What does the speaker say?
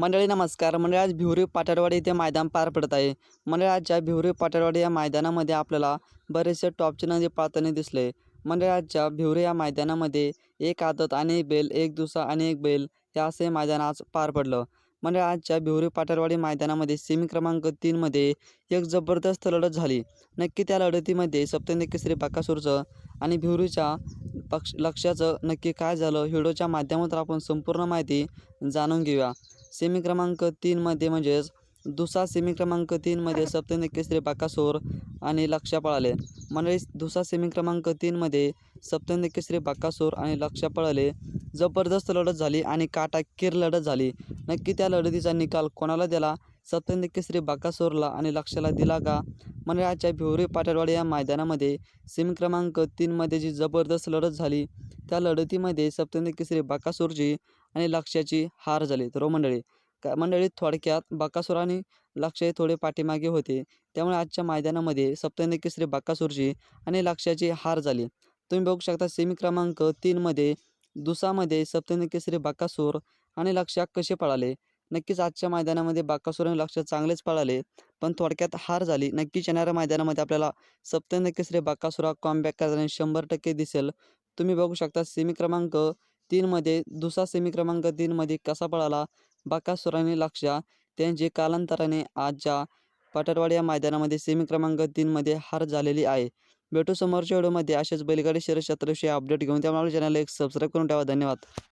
मंडळी नमस्कार. मंडळी आज भिवरी पाटरवाडी येथे मैदान पार पडत आहे. मंडळी आजच्या भिवरी पाटरवाडी या मैदानामध्ये आपल्याला बरेचसे टॉपचे नदी पाळताना दिसले. मंडळी आजच्या भिवरी या मैदानामध्ये एक आदत आणि एक बैल एक दुसरा आणि एक बैल हे असे मैदान आज पार पडलं. मंडळी आजच्या भिवरी पाटरवाडी मैदानामध्ये सेमी क्रमांक तीनमध्ये एक जबरदस्त लढत झाली. नक्की त्या लढतीमध्ये सप्तंदी केसरी बाकासूरचं आणि भिवरीच्या पक्ष लक्षाचं नक्की काय झालं व्हिडिओच्या माध्यमातून आपण संपूर्ण माहिती जाणून घेऊया. सेमी क्रमांक तीनमध्ये म्हणजेच दुसरा सेमी क्रमांक तीनमध्ये सप्तंदी केसरी बाकासूर आणि लक्ष्या पळाले मंडळी दुसरा सेमी क्रमांक तीनमध्ये सप्तंदी केसरी बाकासूर आणि लक्ष्या पळाले जबरदस्त लढत झाली आणि काटाकीर लढत झाली. नक्की त्या लढतीचा निकाल कोणाला दिला? सत्येंद्र केसरी बाकासूरला आणि लक्षाला दिला का? मंडळाच्या भिवरी पाटरवाडी या मैदानामध्ये सेमी क्रमांक तीनमध्ये जी जबरदस्त लढत झाली त्या लढतीमध्ये सप्तेंद्र केसरी बाकासूरची आणि लक्ष्याची हार झाली. तर हो मंडळी का मंडळी थोडक्यात बाकासूर आणि लक्ष हे थोडे पाठीमागे होते. त्यामुळे आजच्या मैदानामध्ये सप्तेंद्र केसरी बाकासूरची आणि लक्ष्याची हार झाली. तुम्ही बघू शकता सेमी क्रमांक तीनमध्ये दुसामध्ये सप्तंदी केसरी बाकासूर आणि लक्ष्या कसे पळाले? नक्कीच आजच्या मैदानामध्ये बाकासूर आणि लक्ष चांगलेच पळाले पण थोडक्यात हार झाली. नक्कीच येणाऱ्या मैदानामध्ये आपल्याला सप्तंदी केसरी कॉमबॅक करताना शंभर टक्के दिसेल. तुम्ही बघू शकता सेमी क्रमांक तीनमध्ये दुसरा सेमी क्रमांक तीनमध्ये कसा पळाला? बाकासूर आणि त्यांची कालांतराने आजच्या पाटरवाडी या मैदानामध्ये सेमी क्रमांक तीनमध्ये हार झालेली आहे. भेटू समोरच्या व्हिडिओमध्ये. असेच बैलगाडी शर्यत क्षेत्राविषयी अपडेट घेऊन त्यामुळे चॅनलला एक सबस्क्राईब करून ठेवा. धन्यवाद.